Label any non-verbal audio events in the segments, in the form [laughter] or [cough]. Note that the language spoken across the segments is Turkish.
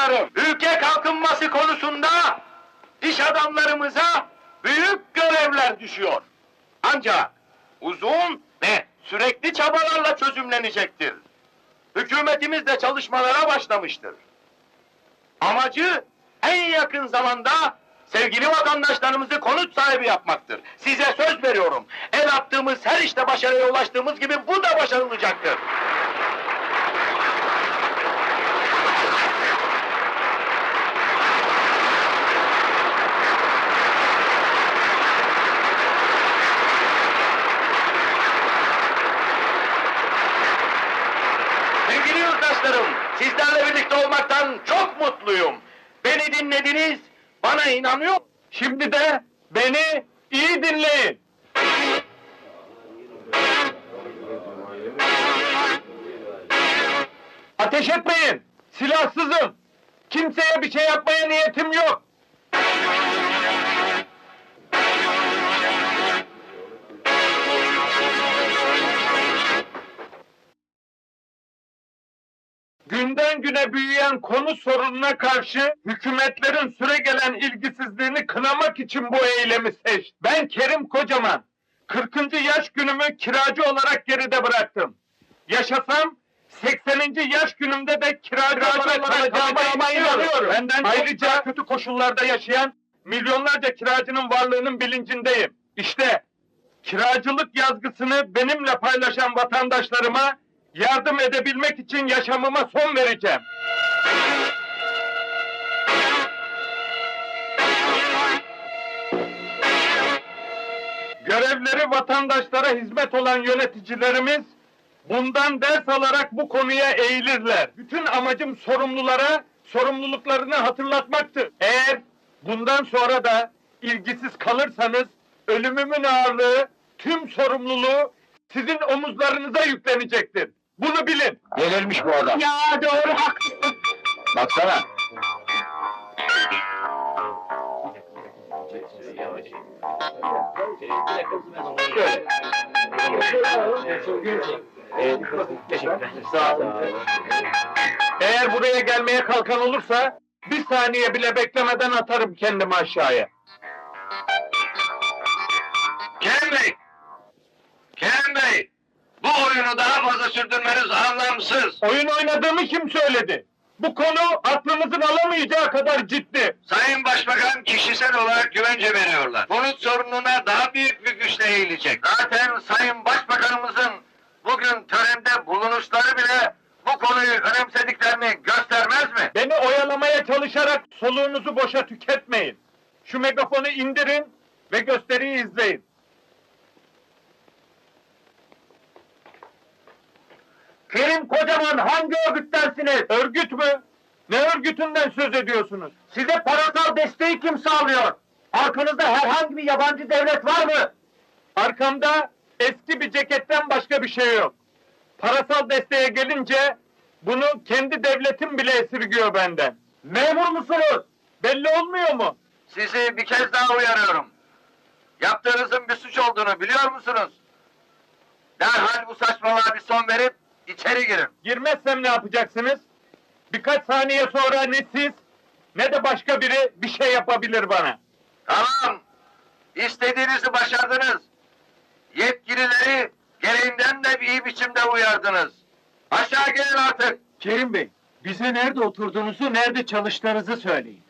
yurttaşlarım, ülke kalkınması konusunda iş adamlarımıza büyük görevler düşüyor. Ancak uzun ve sürekli çabalarla çözümlenecektir. Hükümetimiz de çalışmalara başlamıştır. Amacı en yakın zamanda sevgili vatandaşlarımızı konut sahibi yapmaktır. Size söz veriyorum. El attığımız her işte başarıya ulaştığımız gibi bu da başarılacaktır. Sevgili yurttaşlarım, sizlerle birlikte olmaktan çok mutluyum. Beni dinlediniz, bana inanıyor. Şimdi de beni iyi dinleyin. Ateş etmeyin. Silahsızım. Kimseye bir şey yapmaya niyetim yok. Güne büyüyen konu sorununa karşı hükümetlerin süregelen ilgisizliğini kınamak için bu eylemi seç. Ben Kerim Kocaman. 40. yaş günümü kiracı olarak geride bıraktım. Yaşasam 80. yaş günümde de kiracı, olarak kalacağıma inanıyorum. Benden ayrıca kötü koşullarda yaşayan milyonlarca kiracının varlığının bilincindeyim. İşte kiracılık yazgısını benimle paylaşan vatandaşlarıma yardım edebilmek için yaşamıma son vereceğim. Görevleri vatandaşlara hizmet olan yöneticilerimiz bundan ders alarak bu konuya eğilirler. Bütün amacım sorumlulara sorumluluklarını hatırlatmaktır. Eğer bundan sonra da ilgisiz kalırsanız ölümümün ağırlığı, tüm sorumluluğu sizin omuzlarınıza yüklenecektir. Bunu bilin. Delirmiş bu adam. Ya doğru haklısın. Baksana. Şöyle. Sağ olun. Eğer buraya gelmeye kalkan olursa bir saniye bile beklemeden atarım kendimi aşağıya. Kerem Bey! Kerem Bey! Oyunu daha fazla sürdürmeniz anlamsız. Oyun oynadığımı kim söyledi? Bu konu aklınızın alamayacağı kadar ciddi. Sayın Başbakan kişisel olarak güvence veriyorlar. Konut sorununa daha büyük bir güçle eğilecek. Zaten Sayın Başbakanımızın bugün törende bulunuşları bile bu konuyu önemsediklerini göstermez mi? Beni oyalamaya çalışarak soluğunuzu boşa tüketmeyin. Şu megafonu indirin ve gösteriyi izleyin. Kerim Kocaman hangi örgüttensiniz? Örgüt mü? Ne örgütünden söz ediyorsunuz? Size parasal desteği kim sağlıyor? Arkanızda herhangi bir yabancı devlet var mı? Arkamda eski bir ceketten başka bir şey yok. Parasal desteğe gelince bunu kendi devletim bile esirgiyor benden. Memur musunuz? Belli olmuyor mu? Sizi bir kez daha uyarıyorum. Yaptığınızın bir suç olduğunu biliyor musunuz? Derhal bu saçmalığa bir son verip içeri girin. Girmezsem ne yapacaksınız? Birkaç saniye sonra ne siz ne de başka biri bir şey yapabilir bana. Tamam. İstediğinizi başardınız. Yetkilileri gereğinden de iyi biçimde uyardınız. Aşağı gelin artık. Kerim Bey, bize nerede oturduğunuzu, nerede çalıştığınızı söyleyin.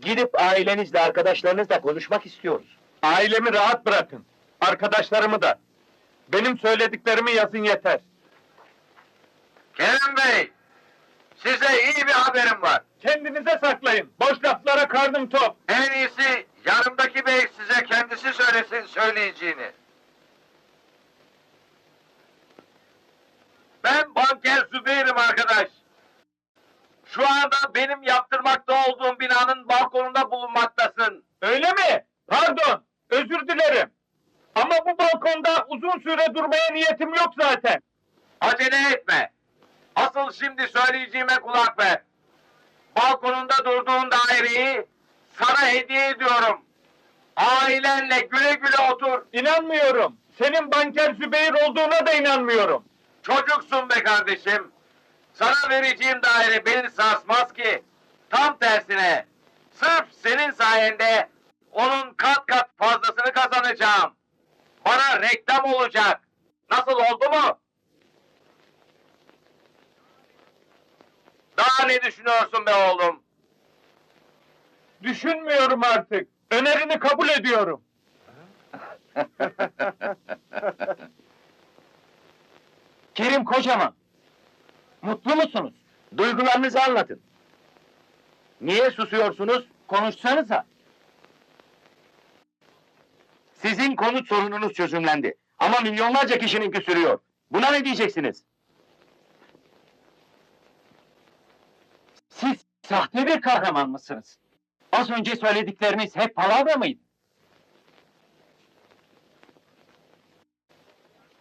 Gidip ailenizle, arkadaşlarınızla konuşmak istiyoruz. Ailemi rahat bırakın. Arkadaşlarımı da. Benim söylediklerimi yazın yeter. Kerem Bey, size iyi bir haberim var. Kendinize saklayın. Boş laflara karnım top. En iyisi yanımdaki bey size kendisi söylesin söyleyeceğini. Ben banker Zübeyir'im arkadaş. Şu anda benim yaptırmakta olduğum binanın balkonunda bulunmaktasın. Öyle mi? Pardon, özür dilerim. Ama bu balkonda uzun süre durmaya niyetim yok zaten. Acele etme. Asıl şimdi söyleyeceğime kulak ver. Balkonunda durduğun daireyi sana hediye ediyorum. Ailenle güle güle otur. İnanmıyorum. Senin banker Zübeyir olduğuna da inanmıyorum. Çocuksun be kardeşim. Sana vereceğim daire beni sarsmaz ki. Tam tersine. Sırf senin sayende onun kat kat fazlasını kazanacağım. Bana reklam olacak. Nasıl oldu mu? Daha ne düşünüyorsun be oğlum? Düşünmüyorum artık. Önerini kabul ediyorum. [laughs] Kerim Kocaman. Mutlu musunuz? Duygularınızı anlatın. Niye susuyorsunuz? Konuşsanıza. Sizin konut sorununuz çözümlendi. Ama milyonlarca kişininki sürüyor. Buna ne diyeceksiniz? Siz sahte bir kahraman mısınız? Az önce söyledikleriniz hep palavra mıydı?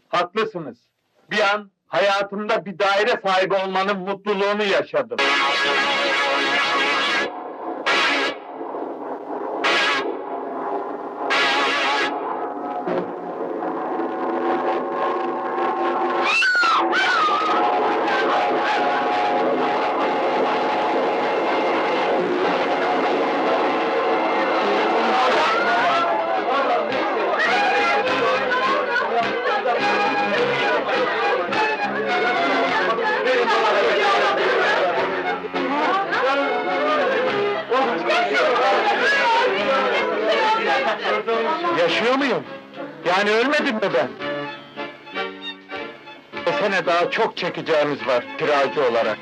Haklısınız. Bir an hayatımda bir daire sahibi olmanın mutluluğunu yaşadım. Yaşıyor muyum? Yani ölmedim mi ben? Bu sene daha çok çekeceğimiz var kiracı olarak.